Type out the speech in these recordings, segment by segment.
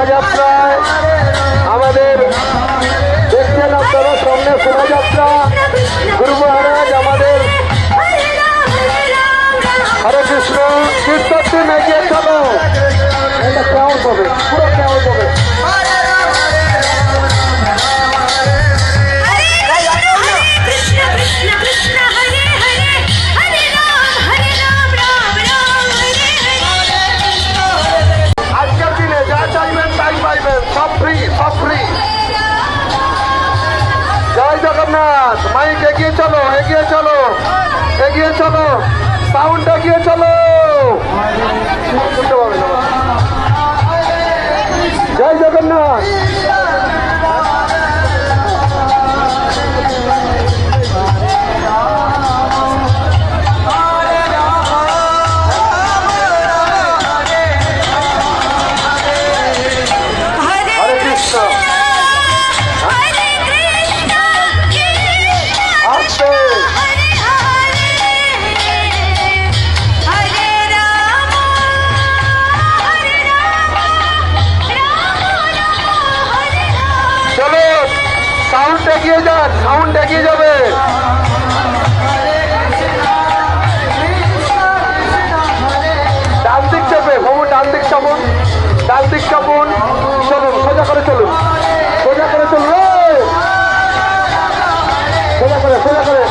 শোভাযাত্রায় আমাদের দেখছেন আপনারা সামনে শোভাযাত্রা, গুরু মহারাজ আমাদের হরে কৃষ্ণ, কীর্তনটি এগিয়ে চলো। এটা কেমন হবে? পুরো কেমন হবে? জগন্নাথ মাইক এগিয়ে চলো এগিয়ে চলো এগিয়ে চলো সাউন্ড এগিয়ে চলো। এগিয়ে যান সাউন্ড এগিয়ে যাবে। ডান দিক চাপে ভবন ডান দিক চাপুন, ডান দিক চাপুন। চলুন, সোজা করে চলুন, সোজা করে চলুন। সোজা করে সোজা করে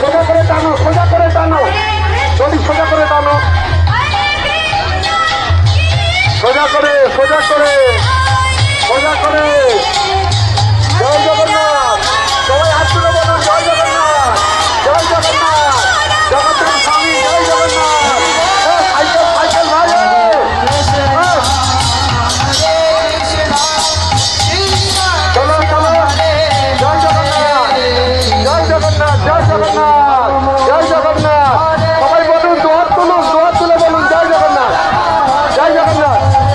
সোজা করে টানো, সোজা করে টানো। যদি সোজা করে টানো, সোজা করে সোজা করে।